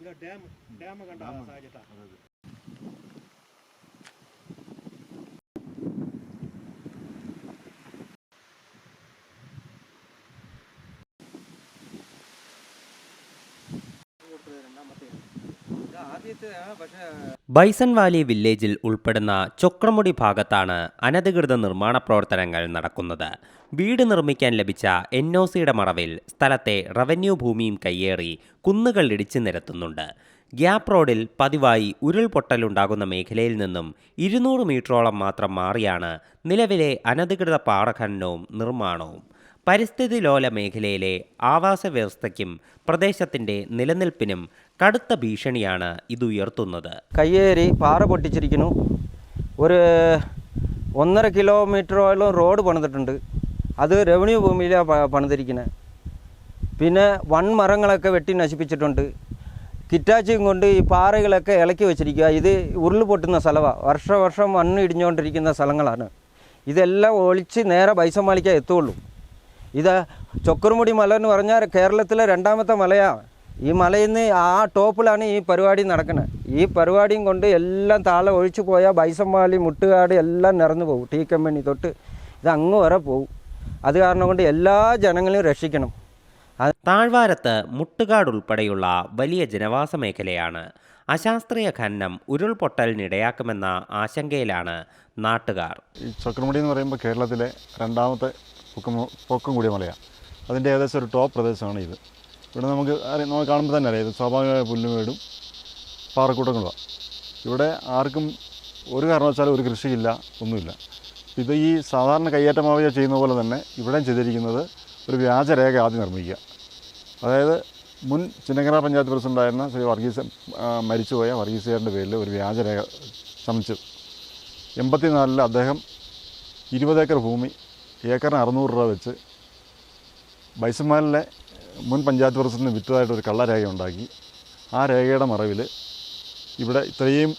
ഇവിടെ dam dam കണ്ട സാഹചര്യത്താണ് ആദ്യത്തെ പക്ഷേ ബൈസൺ വാലി വില്ലേജിൽ ഉൾപ്പെടുന്ന ചൊക്രമുടി ഭാഗത്താണ് അനധികൃത നിർമ്മാണ പ്രവർത്തനങ്ങൾ നടക്കുന്നത്. വീട് നിർമ്മിക്കാൻ ലഭിച്ച എൻ ഒ സിയുടെ മറവിൽ സ്ഥലത്തെ റവന്യൂ ഭൂമിയും കയ്യേറി കുന്നുകൾ ഇടിച്ചു നിരത്തുന്നുണ്ട്. ഗ്യാപ് റോഡിൽ പതിവായി ഉരുൾപൊട്ടലുണ്ടാകുന്ന മേഖലയിൽ നിന്നും ഇരുന്നൂറ് മീറ്ററോളം മാത്രം മാറിയാണ് നിലവിലെ അനധികൃത പാറഖനനവും നിർമ്മാണവും. പരിസ്ഥിതി ലോല മേഖലയിലെ ആവാസ വ്യവസ്ഥയ്ക്കും പ്രദേശത്തിന്റെ നിലനിൽപ്പിനും കടുത്ത ഭീഷണിയാണ് ഇത് ഉയർത്തുന്നത്. കയ്യേറി പാറ പൊട്ടിച്ചിരിക്കുന്നു. ഒരു ഒന്നര കിലോമീറ്ററോളം റോഡ് പണിതിട്ടുണ്ട്. അത് റവന്യൂ ഭൂമിയിലാണ് പണിതിരിക്കുന്നത് പിന്നെ വൺ മരങ്ങളൊക്കെ വെട്ടി നശിപ്പിച്ചിട്ടുണ്ട്. കിറ്റാച്ചിയും കൊണ്ട് ഈ പാറകളൊക്കെ ഇളക്കി വെച്ചിരിക്കുക ഇത് ഉരുൾ പൊട്ടുന്ന സ്ഥലമാണ് വർഷവർഷം മണ്ണ് ഇടിഞ്ഞുകൊണ്ടിരിക്കുന്ന സ്ഥലങ്ങളാണ്. ഇതെല്ലാം ഒളിച്ച് നേരെ ബൈസമാലിക്കാൻ എത്തുള്ളൂ. ഇത് ചൊക്കർമുടി മല എന്ന് പറഞ്ഞാൽ കേരളത്തിലെ രണ്ടാമത്തെ മലയാണ്. ഈ മലയിൽ നിന്ന് ആ ടോപ്പിലാണ് ഈ പരിപാടി നടക്കുന്നത് ഈ പരിപാടിയും കൊണ്ട് എല്ലാം താളം ഒഴിച്ചു പോയാൽ ബൈസംവാലി മുട്ടുകാട് എല്ലാം നിറഞ്ഞു പോകും. ടീ കമ്പനി തൊട്ട് ഇത് അങ്ങ് വരെ പോകും. അത് കാരണം കൊണ്ട് എല്ലാ ജനങ്ങളെയും രക്ഷിക്കണം. താഴ്വാരത്ത് മുട്ടുകാട് ഉൾപ്പെടെയുള്ള വലിയ ജനവാസ മേഖലയാണ് അശാസ്ത്രീയ ഖനനം ഉരുൾപൊട്ടലിനിടയാക്കുമെന്ന ആശങ്കയിലാണ് നാട്ടുകാർ. ഈ ചക്രമുടി എന്ന് പറയുമ്പോൾ കേരളത്തിലെ രണ്ടാമത്തെ പൊക്കം പൊക്കം കൂടിയ മലയാണ് അതിന്റെ ഏകദേശം ഒരു ടോപ്പ് പ്രദേശമാണ് ഇത്. ഇവിടെ നമുക്ക് അറിയാം നമ്മൾ കാണുമ്പോൾ തന്നെ അറിയാം ഇത് സ്വാഭാവികമായ പുല്ലുമേടും പാറക്കൂട്ടങ്ങളുമാണ് ഇവിടെ ആർക്കും ഒരു കാരണവശാലും ഒരു കൃഷിയില്ല ഒന്നുമില്ല. ഇത് ഈ സാധാരണ കയ്യേറ്റ മാവിയ ചെയ്യുന്ന പോലെ തന്നെ ഇവിടെയും ചെയ്തിരിക്കുന്നത് ഒരു വ്യാജരേഖ ആദ്യം നിർമ്മിക്കുക. അതായത് മുൻ ചിന്നക്കര പഞ്ചായത്ത് പ്രസിഡന്റായിരുന്ന ശ്രീ വർഗീസ് മരിച്ചുപോയ വർഗീസുകാരന്റെ പേരിൽ ഒരു വ്യാജരേഖ ചമച്ചു. എൺപത്തിനാലിൽ അദ്ദേഹം ഇരുപത് ഏക്കർ ഭൂമി ഏക്കറിന് അറുന്നൂറ് രൂപ വെച്ച് ബൈസന്മാലിലെ മുൻ പഞ്ചായത്ത് പ്രസിഡന്റ് വിറ്റതായിട്ട് ഒരു കള്ളരേഖ ഉണ്ടാക്കി. ആ രേഖയുടെ മറവിൽ ഇവിടെ ഇത്രയും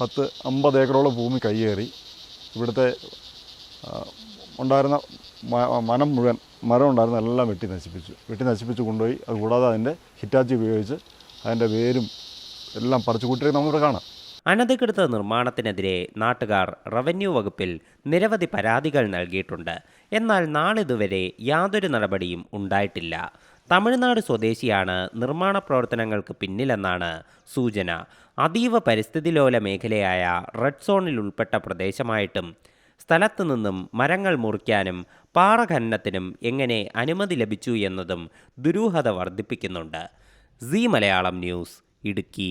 പത്ത് അമ്പത് ഏക്കറോളം ഭൂമി കൈയേറി ഇവിടുത്തെ ഉണ്ടായിരുന്ന മനം മുഴുവൻ മരം ഉണ്ടായിരുന്ന എല്ലാം വെട്ടി നശിപ്പിച്ചു. വെട്ടി നശിപ്പിച്ച് കൊണ്ടുപോയി. അത് കൂടാതെ അതിന്റെ ഹിറ്റാച്ചി ഉപയോഗിച്ച് അതിന്റെ വേരും എല്ലാം പറിച്ചു കൂട്ടിയൊക്കെ നമുക്കിവിടെ കാണാം. അനധികൃത നിർമ്മാണത്തിനെതിരെ നാട്ടുകാർ റവന്യൂ വകുപ്പിൽ നിരവധി പരാതികൾ നൽകിയിട്ടുണ്ട്. എന്നാൽ നാളിതുവരെ യാതൊരു നടപടിയും ഉണ്ടായിട്ടില്ല. തമിഴ്നാട് സ്വദേശിയാണ് നിർമ്മാണ പ്രവർത്തനങ്ങൾക്ക് പിന്നിലെന്നാണ് സൂചന. അതീവ പരിസ്ഥിതിലോല മേഖലയായ റെഡ് സോണിൽ ഉൾപ്പെട്ട പ്രദേശമായിട്ടും സ്ഥലത്തു നിന്നും മരങ്ങൾ മുറിക്കാനും പാറ ഖനനത്തിനും എങ്ങനെ അനുമതി ലഭിച്ചു എന്നതും ദുരൂഹത വർദ്ധിപ്പിക്കുന്നുണ്ട്. C Malayalam news Idukki.